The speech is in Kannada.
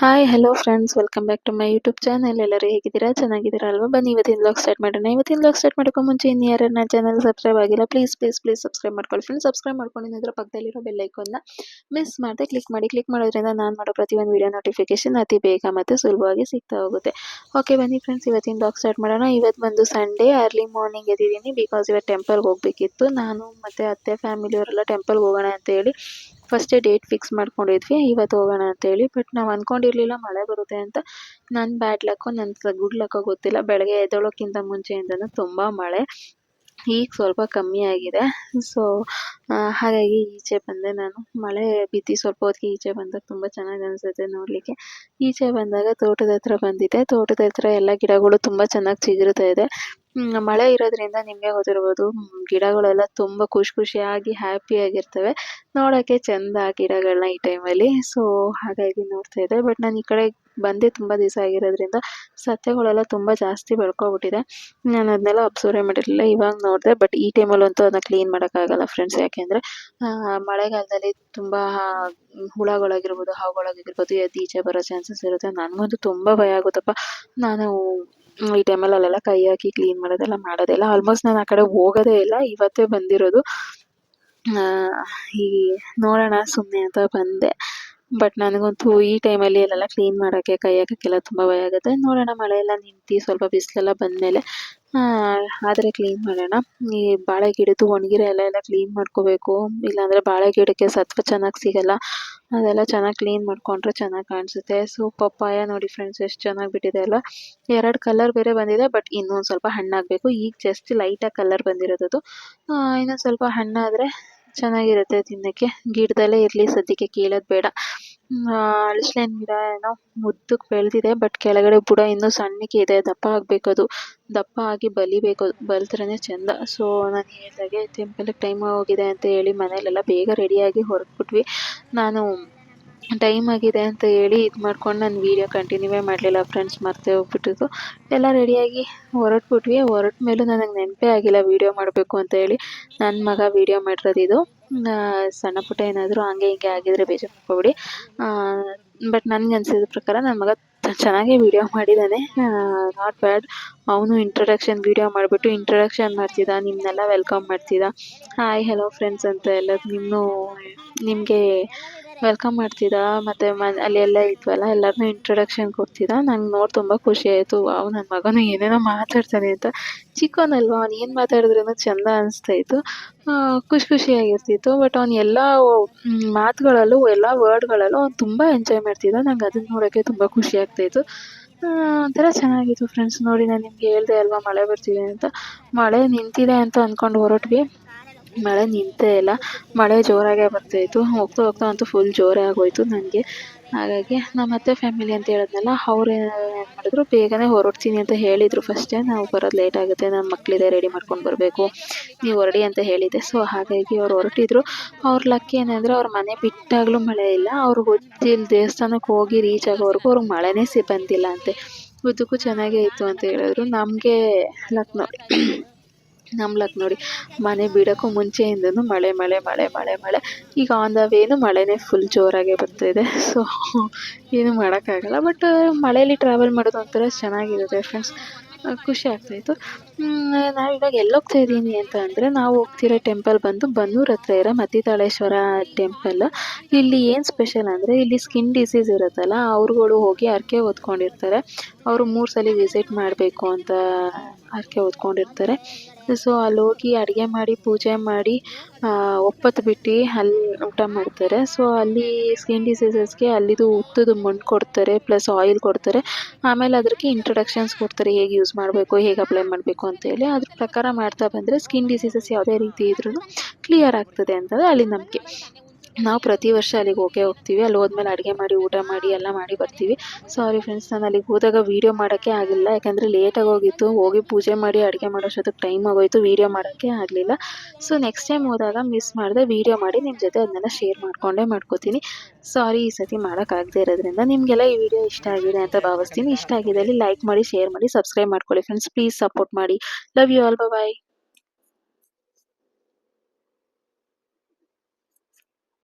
Hi hello friends welcome back to my YouTube channel ಎಲ್ಲರೂ ಹೇಗಿದ್ದೀರಾ? ಚೆನ್ನಾಗಿದ್ದೀರಾ ಅಲ್ವಾ ಬನ್ನಿ, ಇವತ್ತಿನ ಬ್ಲಾಗ್ ಸ್ಟಾರ್ಟ್ ಮಾಡೋಣ. ಇವತ್ತಿನ ಬ್ಲಾಗ್ ಸ್ಟಾರ್ಟ್ ಮಾಡೋಕ್ಕೂ ಮುಂಚೆ ಇನ್ನು ಯಾರು ನನ್ನ ಚಾನಲ್ ಸಬ್ಸ್ಕ್ರೈಬ್ ಆಗಿಲ್ಲ ಪ್ಲೀಸ್ ಪ್ಲೀಸ್ ಪ್ಲೀಸ್ ಸಬ್ಸ್ಕ್ರೈಬ್ ಮಾಡ್ಕೊಳ್ಳಿ. ಫ್ರೆಂಡ್ಸ್ ಸಬ್ಸ್ಕ್ರೈಬ್ ಮಾಡ್ಕೊಂಡಿದ್ರೆ ಪಕ್ಕದಲ್ಲಿರೋ ಬೆಲ್ ಐಕಾನ್ನ ಮಿಸ್ ಮಾಡದೆ ಕ್ಲಿಕ್ ಮಾಡಿ. ಕ್ಲಿಕ್ ಮಾಡೋದ್ರಿಂದ ನಾನು ಮಾಡೋ ಪ್ರತಿಯೊಂದು ವೀಡಿಯೋ ನೋಟಿಫಿಕೇಶನ್ ಅತಿ ಬೇಗ ಮತ್ತು ಸುಲಭವಾಗಿ ಸಿಗ್ತಾ ಹೋಗುತ್ತೆ. ಓಕೆ ಬನ್ನಿ ಫ್ರೆಂಡ್ಸ್ ಇವತ್ತಿನ ಬ್ಲಾಗ್ ಸ್ಟಾರ್ಟ್ ಮಾಡೋಣ. ಇವತ್ತು ಬಂದು ಸಂಡೇ ಅರ್ಲಿ ಮಾರ್ನಿಂಗ್ ಎದ್ದಿದ್ದೀನಿ ಬಿಕಾಸ್ ಇವತ್ತು ಟೆಂಪಲ್ಗೆ ಹೋಗಬೇಕಿತ್ತು. ನಾನು ಮತ್ತು ಅತ್ತೆ ಫ್ಯಾಮಿಲಿಯವರೆಲ್ಲ ಟೆಂಪಲ್ಗೆ ಹೋಗೋಣ ಅಂತ ಹೇಳಿ ಫಸ್ಟೇ ಡೇಟ್ ಫಿಕ್ಸ್ ಮಾಡ್ಕೊಂಡಿದ್ವಿ, ಇವತ್ತು ಹೋಗೋಣ ಅಂತೇಳಿ ಬಟ್ ನಾವು ಅಂದ್ಕೊಂಡಿರಲಿಲ್ಲ ಮಳೆ ಬರುತ್ತೆ ಅಂತ. ನನ್ನ ಬ್ಯಾಡ್ ಲಕ್ಕೋ ನನ್ನ ಗುಡ್ ಲಕ್ಕೋ ಗೊತ್ತಿಲ್ಲ. ಬೆಳಗ್ಗೆ ಎದ್ದೋಳೋಕ್ಕಿಂತ ಮುಂಚೆಯಿಂದನೂ ತುಂಬ ಮಳೆ. ಈಗ ಸ್ವಲ್ಪ ಕಮ್ಮಿ ಆಗಿದೆ. ಸೊ ಹಾಗಾಗಿ ಈಚೆ ಬಂದೆ ನಾನು. ಮಳೆ ಬಿದ್ದು ಸ್ವಲ್ಪ ಹೊತ್ತಿಗೆ ಈಚೆ ಬಂದಾಗ ತುಂಬ ಚೆನ್ನಾಗಿ ಅನಿಸುತ್ತೆ ನೋಡಲಿಕ್ಕೆ. ಈಚೆ ಬಂದಾಗ ತೋಟದ ಹತ್ರ ಬಂದಿದ್ದೆ. ತೋಟದ ಹತ್ರ ಎಲ್ಲ ಗಿಡಗಳು ತುಂಬ ಚೆನ್ನಾಗಿ ಚಿಗುರುತ್ತಾ ಇದೆ. ಮಳೆ ಇರೋದ್ರಿಂದ ನಿಮಗೆ ಗೊತ್ತಿರ್ಬೋದು ಗಿಡಗಳೆಲ್ಲ ತುಂಬ ಖುಷಿ ಖುಷಿಯಾಗಿ ಹ್ಯಾಪಿಯಾಗಿರ್ತವೆ ನೋಡೋಕ್ಕೆ ಚೆಂದ ಗಿಡಗಳನ್ನ ಈ ಟೈಮಲ್ಲಿ ಸೊ ಹಾಗಾಗಿ ನೋಡ್ತಾ ಇದ್ದೆ. ಬಟ್ ನಾನು ಈ ಕಡೆ ಬಂದೇ ತುಂಬ ದಿವಸ ಆಗಿರೋದ್ರಿಂದ ಸತ್ಯಗಳೆಲ್ಲ ತುಂಬ ಜಾಸ್ತಿ ಬೆಳ್ಕೊಬಿಟ್ಟಿದೆ ನಾನು ಅದನ್ನೆಲ್ಲ ಅಬ್ಸರ್ವೇ ಮಾಡಿರಲಿಲ್ಲ, ಇವಾಗ ನೋಡಿದೆ ಬಟ್ ಈ ಟೈಮಲ್ಲಂತೂ ಅದನ್ನ ಕ್ಲೀನ್ ಮಾಡೋಕ್ಕಾಗಲ್ಲ ಫ್ರೆಂಡ್ಸ್ ಯಾಕೆಂದರೆ ಮಳೆಗಾಲದಲ್ಲಿ ತುಂಬ ಹುಳಗಳಾಗಿರ್ಬೋದು, ಹಾವುಗಳಾಗಿರ್ಬೋದು ಅದು ಈಚೆ ಬರೋ ಚಾನ್ಸಸ್ ಇರುತ್ತೆ. ನನಗಂತೂ ತುಂಬ ಭಯ ಆಗುತ್ತಪ್ಪ. ನಾನು ಈ ಟೈಮಲ್ಲಿ ಅಲ್ಲೆಲ್ಲ ಕೈ ಹಾಕಿ ಕ್ಲೀನ್ ಮಾಡೋದೆಲ್ಲ ಮಾಡೋದಿಲ್ಲ ಆಲ್ಮೋಸ್ಟ್ ನಾನು ಆ ಕಡೆ ಹೋಗೋದೇ ಇಲ್ಲ, ಇವತ್ತೇ ಬಂದಿರೋದು. ಈ, ನೋಡೋಣ ಸುಮ್ಮನೆ ಅಂತ ಬಂದೆ. ಬಟ್ ನನಗಂತೂ ಈ ಟೈಮಲ್ಲಿ ಅಲ್ಲೆಲ್ಲ ಕ್ಲೀನ್ ಮಾಡೋಕ್ಕೆ ಕೈ ಹಾಕೋಕ್ಕೆಲ್ಲ ತುಂಬ ಭಯ ಆಗುತ್ತೆ. ನೋಡೋಣ ಮಳೆ ಎಲ್ಲ ನಿಂತು ಸ್ವಲ್ಪ ಬಿಸಿಲೆಲ್ಲ ಬಂದಮೇಲೆ ಆದರೆ ಕ್ಲೀನ್ ಮಾಡೋಣ. ಈ ಬಾಳೆ ಗಿಡದ್ದು ಒಣಗಿರೋ ಎಲ್ಲ ಎಲ್ಲ ಕ್ಲೀನ್ ಮಾಡ್ಕೋಬೇಕು. ಇಲ್ಲಾಂದರೆ ಬಾಳೆ ಗಿಡಕ್ಕೆ ಸತ್ವ ಚೆನ್ನಾಗಿ ಸಿಗಲ್ಲ. ಅದೆಲ್ಲ ಚೆನ್ನಾಗಿ ಕ್ಲೀನ್ ಮಾಡಿಕೊಂಡ್ರೆ ಚೆನ್ನಾಗಿ ಕಾಣಿಸುತ್ತೆ. ಸೊ ಪಪ್ಪಾಯ ನೋಡಿ ಫ್ರೆಂಡ್ಸ್ ಎಷ್ಟು ಚೆನ್ನಾಗಿ ಬಿಟ್ಟಿದೆ ಅಲ್ಲ ಎರಡು ಕಲರ್ ಬೇರೆ ಬಂದಿದೆ ಬಟ್ ಇನ್ನೊಂದು ಸ್ವಲ್ಪ ಹಣ್ಣಾಗಬೇಕು. ಈಗ ಜಸ್ಟ್ ಲೈಟಾಗಿ ಕಲರ್ ಬಂದಿರೋದು ಇನ್ನೊಂದು ಸ್ವಲ್ಪ ಹಣ್ಣಾದರೆ ಚೆನ್ನಾಗಿರುತ್ತೆ ತಿನ್ನೋಕ್ಕೆ. ಗಿಡದಲ್ಲೇ ಇರಲಿ ಸದ್ಯಕ್ಕೆ ಕೀಳೋದು ಬೇಡ. ಹಲಸಿನ ಗಿಡ ಏನೋ ಮುದ್ದಕ್ಕೆ ಬೆಳೆದಿದೆ ಬಟ್ ಕೆಳಗಡೆ ಬುಡ ಇನ್ನೂ ಸಣ್ಣಕ್ಕೆ ಇದೆ. ದಪ್ಪ ಆಗಬೇಕು ಅದು. ದಪ್ಪ ಆಗಿ ಬಲಿಬೇಕು ಅದು. ಚಂದ ಚೆಂದ. ಸೊ ನಾನು ಹೇಳಿದಾಗೆ ಟೆಂಪಲ್ಗೆ ಟೈಮ್ ಹೋಗಿದೆ ಅಂತ ಹೇಳಿ ಮನೇಲೆಲ್ಲ ಬೇಗ ರೆಡಿಯಾಗಿ ಹೊರಟ್ಬಿಟ್ವಿ ನಾನು ಟೈಮ್ ಆಗಿದೆ ಅಂತ ಹೇಳಿ ಇದು ಮಾಡ್ಕೊಂಡು ನಾನು ವೀಡಿಯೋ ಕಂಟಿನ್ಯೂವೇ ಮಾಡಲಿಲ್ಲ ಫ್ರೆಂಡ್ಸ್ ಮರ್ತೇ ಹೋಗ್ಬಿಟ್ಟಿದ್ದು. ಎಲ್ಲ ರೆಡಿಯಾಗಿ ಹೊರಟ್ಬಿಟ್ವಿ. ಹೊರಟ ಮೇಲೂ ನನಗೆ ನೆನಪೇ ಆಗಿಲ್ಲ ವೀಡಿಯೋ ಮಾಡಬೇಕು ಅಂತ ಹೇಳಿ. ನನ್ನ ಮಗ ವೀಡಿಯೋ ಮಾಡಿರೋದು ಇದು. ಸಣ್ಣ ಪುಟ್ಟ ಏನಾದರೂ ಹಂಗೆ ಹಿಂಗೆ ಆಗಿದ್ರೆ ಬೇಜಾರು ಮಾಡ್ಕೊಬೇಡಿ. ಬಟ್ ನನಗೆ ಅನ್ಸಿದ ಪ್ರಕಾರ ನನ್ನ ಮಗ ಚೆನ್ನಾಗೇ ವೀಡಿಯೋ ಮಾಡಿದ್ದಾನೆ ನಾಟ್ ಬ್ಯಾಡ್ ಅವನು ಇಂಟ್ರಡಕ್ಷನ್ ವೀಡಿಯೋ ಮಾಡಿಬಿಟ್ಟು ಇಂಟ್ರಡಕ್ಷನ್ ಮಾಡ್ತಿದ್ದ. ನಿಮ್ಮನ್ನೆಲ್ಲ ವೆಲ್ಕಮ್ ಮಾಡ್ತಿದ್ದ. ಹಾಯ್ ಹಲೋ ಫ್ರೆಂಡ್ಸ್ ಅಂತ ಎಲ್ಲ ನಿಮ್ಮನ್ನು ನಿಮಗೆ ವೆಲ್ಕಮ್ ಮಾಡ್ತಿದ್ದ ಮತ್ತು ಮನೆ ಅಲ್ಲಿ ಎಲ್ಲ ಇದ್ವಲ್ಲ ಎಲ್ಲರನ್ನೂ ಇಂಟ್ರೊಡಕ್ಷನ್ ಕೊಡ್ತಿದ್ದ ನಂಗೆ ನೋಡಿ ತುಂಬ ಖುಷಿ ಆಯಿತು. ವಾವ್ ನನ್ನ ಮಗನು ಏನೇನೋ ಮಾತಾಡ್ತಾನೆ ಅಂತ. ಚಿಕ್ಕವನಲ್ವಾ? ಅವ್ನು ಏನು ಮಾತಾಡಿದ್ರೂ ಚೆಂದ ಅನಿಸ್ತಾ ಇತ್ತು. ಖುಷಿ ಖುಷಿಯಾಗಿರ್ತಿತ್ತು. ಬಟ್ ಅವ್ನು ಎಲ್ಲ ಮಾತುಗಳಲ್ಲೂ, ಎಲ್ಲ ವರ್ಡ್ಗಳಲ್ಲೂ ಅವ್ನು ತುಂಬ ಎಂಜಾಯ್ ಮಾಡ್ತಿದ್ದ. ನಂಗೆ ಅದನ್ನು ನೋಡೋಕ್ಕೆ ತುಂಬ ಖುಷಿ ಆಗ್ತಾಯಿತ್ತು ಒಂಥರ ಚೆನ್ನಾಗಿತ್ತು ಫ್ರೆಂಡ್ಸ್ ನೋಡಿ. ನಾನು ನಿಮ್ಗೆ ಹೇಳಿದೆ ಅಲ್ವಾ, ಮಳೆ ಬರ್ತಿದೆ ಅಂತ. ಮಳೆ ನಿಂತಿದೆ ಅಂತ ಅಂದ್ಕೊಂಡು ಹೊರಟ್ವಿ. ಮಳೆ ನಿಂತೇ ಇಲ್ಲ. ಮಳೆ ಜೋರಾಗೇ ಬರ್ತಾಯಿತ್ತು ಹೋಗ್ತಾ ಹೋಗ್ತಾ ಅಂತೂ ಫುಲ್ ಜೋರೇ ಆಗೋಯಿತು ನನಗೆ ಹಾಗಾಗಿ ನಮ್ಮ ಅತ್ತೆ ಫ್ಯಾಮಿಲಿ ಅಂತ ಹೇಳಿದ್ನಲ್ಲ, ಅವ್ರು ಏನು ಮಾಡಿದ್ರು, ಬೇಗನೆ ಹೊರಡ್ತೀನಿ ಅಂತ ಹೇಳಿದರು ಫಸ್ಟೇ ನಾವು ಬರೋದು ಲೇಟ್ ಆಗುತ್ತೆ. ನಮ್ಮ ಮಕ್ಕಳಿದೆ ರೆಡಿ ಮಾಡ್ಕೊಂಡು ಬರಬೇಕು. ನೀವು ಹೊರಡಿ ಅಂತ ಹೇಳಿದ್ದೆ. ಸೊ ಹಾಗಾಗಿ ಅವ್ರು ಹೊರಟಿದ್ರು. ಅವ್ರ ಲಕ್ಕಿ ಏನಂದರೆ ಅವ್ರ ಮನೆ ಬಿಟ್ಟಾಗಲೂ ಮಳೆ ಇಲ್ಲ. ಅವ್ರು ಗೊತ್ತಿಲ್ಲ ದೇವಸ್ಥಾನಕ್ಕೆ ಹೋಗಿ ರೀಚ್ ಆಗೋವರೆಗೂ ಅವ್ರಿಗೆ ಮಳೆನೇ ಸಿ ಬಂದಿಲ್ಲ ಅಂತೆ. ಉದ್ದಕ್ಕೂ ಚೆನ್ನಾಗೇ ಇತ್ತು ಅಂತ ಹೇಳಿದ್ರು. ನಮಗೆ ಲಕ್ ನೋಡಿ. ಲಕ್ ನೋಡಿ, ಮನೆ ಬಿಡೋಕ್ಕೂ ಮುಂಚೆಯಿಂದನೂ ಮಳೆ ಮಳೆ ಮಳೆ ಮಳೆ ಮಳೆ. ಈಗ ಆನ್ ದ ವೇನು ಮಳೆನೇ ಫುಲ್ ಜೋರಾಗೇ ಇದೆ ಸೊ ಏನು ಮಾಡೋಕ್ಕಾಗಲ್ಲ. ಬಟ್ ಮಳೆಯಲ್ಲಿ ಟ್ರಾವೆಲ್ ಮಾಡೋದು ಒಂಥರ ಚೆನ್ನಾಗಿರುತ್ತೆ ಫ್ರೆಂಡ್ಸ್ ಖುಷಿ ಆಗ್ತಾಯಿತ್ತು ನಾವು ಇವಾಗ ಎಲ್ಲಿ ಹೋಗ್ತಾ ಇದ್ದೀನಿ ಅಂತ ಅಂದರೆ, ನಾವು ಹೋಗ್ತಿರೋ ಟೆಂಪಲ್ ಬಂದು ಬನ್ನೂರು ಹತ್ರ ಇರೋ ಮತ್ತಿತಾಳೇಶ್ವರ ಟೆಂಪಲ್ ಇಲ್ಲಿ ಏನು ಸ್ಪೆಷಲ್ ಅಂದರೆ, ಇಲ್ಲಿ ಸ್ಕಿನ್ ಡಿಸೀಸ್ ಇರುತ್ತಲ್ಲ, ಅವ್ರುಗಳು ಹೋಗಿ ಹರಕೆ ಹೊತ್ಕೊಂಡಿರ್ತಾರೆ. ಅವರು ಮೂರು ಸಲ ವಿಸಿಟ್ ಮಾಡಬೇಕು ಅಂತ ಹರಕೆ ಹೊತ್ಕೊಂಡಿರ್ತಾರೆ. ಸೊ ಅಲ್ಲಿ ಹೋಗಿ ಅಡುಗೆ ಮಾಡಿ, ಪೂಜೆ ಮಾಡಿ ಒಪ್ಪತ್ತು ಬಿಟ್ಟು ಅಲ್ಲಿ ಊಟ ಮಾಡ್ತಾರೆ. ಸೊ ಅಲ್ಲಿ ಸ್ಕಿನ್ ಡಿಸೀಸಸ್ಗೆ ಅಲ್ಲಿದು ಉತ್ತದ ಮಣ್ಣು ಕೊಡ್ತಾರೆ ಪ್ಲಸ್ ಆಯಿಲ್ ಕೊಡ್ತಾರೆ. ಆಮೇಲೆ ಅದಕ್ಕೆ ಇಂಟ್ರೊಡಕ್ಷನ್ಸ್ ಕೊಡ್ತಾರೆ, ಹೇಗೆ ಯೂಸ್ ಮಾಡಬೇಕು, ಹೇಗೆ ಅಪ್ಲೈ ಮಾಡಬೇಕು ಅಂತೇಳಿ ಅದ್ರ ಪ್ರಕಾರ ಮಾಡ್ತಾ ಬಂದರೆ ಸ್ಕಿನ್ ಡಿಸೀಸಸ್ ಯಾವುದೇ ರೀತಿ ಇದ್ರೂ ಕ್ಲಿಯರ್ ಆಗ್ತದೆ ಅಂತಂದರೆ ಅಲ್ಲಿ ನಂಬಿಕೆ. ನಾವು ಪ್ರತಿ ವರ್ಷ ಅಲ್ಲಿಗೆ ಹೋಗೇ ಹೋಗ್ತೀವಿ. ಅಲ್ಲಿ ಹೋದ್ಮೇಲೆ ಅಡುಗೆ ಮಾಡಿ, ಊಟ ಮಾಡಿ, ಎಲ್ಲ ಮಾಡಿ ಬರ್ತೀವಿ. ಸಾರಿ ಫ್ರೆಂಡ್ಸ್ ನಾನು ಅಲ್ಲಿಗೆ ಹೋದಾಗ ವೀಡಿಯೋ ಮಾಡೋಕ್ಕೆ ಆಗಿಲ್ಲ. ಯಾಕಂದರೆ ಲೇಟಾಗಿ ಹೋಗಿತ್ತು. ಹೋಗಿ ಪೂಜೆ ಮಾಡಿ, ಅಡುಗೆ ಮಾಡೋಷ್ಟೊತ್ತಿಗೆ ಟೈಮ್ ಆಗೋಯಿತು. ವೀಡಿಯೋ ಮಾಡೋಕ್ಕೆ ಆಗಲಿಲ್ಲ. ಸೊ ನೆಕ್ಸ್ಟ್ ಟೈಮ್ ಹೋದಾಗ ಮಿಸ್ ಮಾಡಿದೆ ವೀಡಿಯೋ ಮಾಡಿ ನಿಮ್ಮ ಜೊತೆ ಅದನ್ನೆಲ್ಲ ಶೇರ್ ಮಾಡಿಕೊಂಡೇ ಮಾಡ್ಕೋತೀನಿ. ಸಾರಿ ಈ ಸತಿ ಮಾಡೋಕ್ಕಾಗದೇ ಇರೋದ್ರಿಂದ ನಿಮಗೆಲ್ಲ ಈ ವಿಡಿಯೋ ಇಷ್ಟ ಆಗಿದೆ ಅಂತ ಭಾವಿಸ್ತೀನಿ. ಇಷ್ಟ ಆಗಿದೆ ಲೈಕ್ ಮಾಡಿ ಶೇರ್ ಮಾಡಿ ಸಬ್ಸ್ಕ್ರೈಬ್ ಮಾಡ್ಕೊಳ್ಳಿ ಫ್ರೆಂಡ್ಸ್ ಪ್ಲೀಸ್ ಸಪೋರ್ಟ್ ಮಾಡಿ. Love you all bye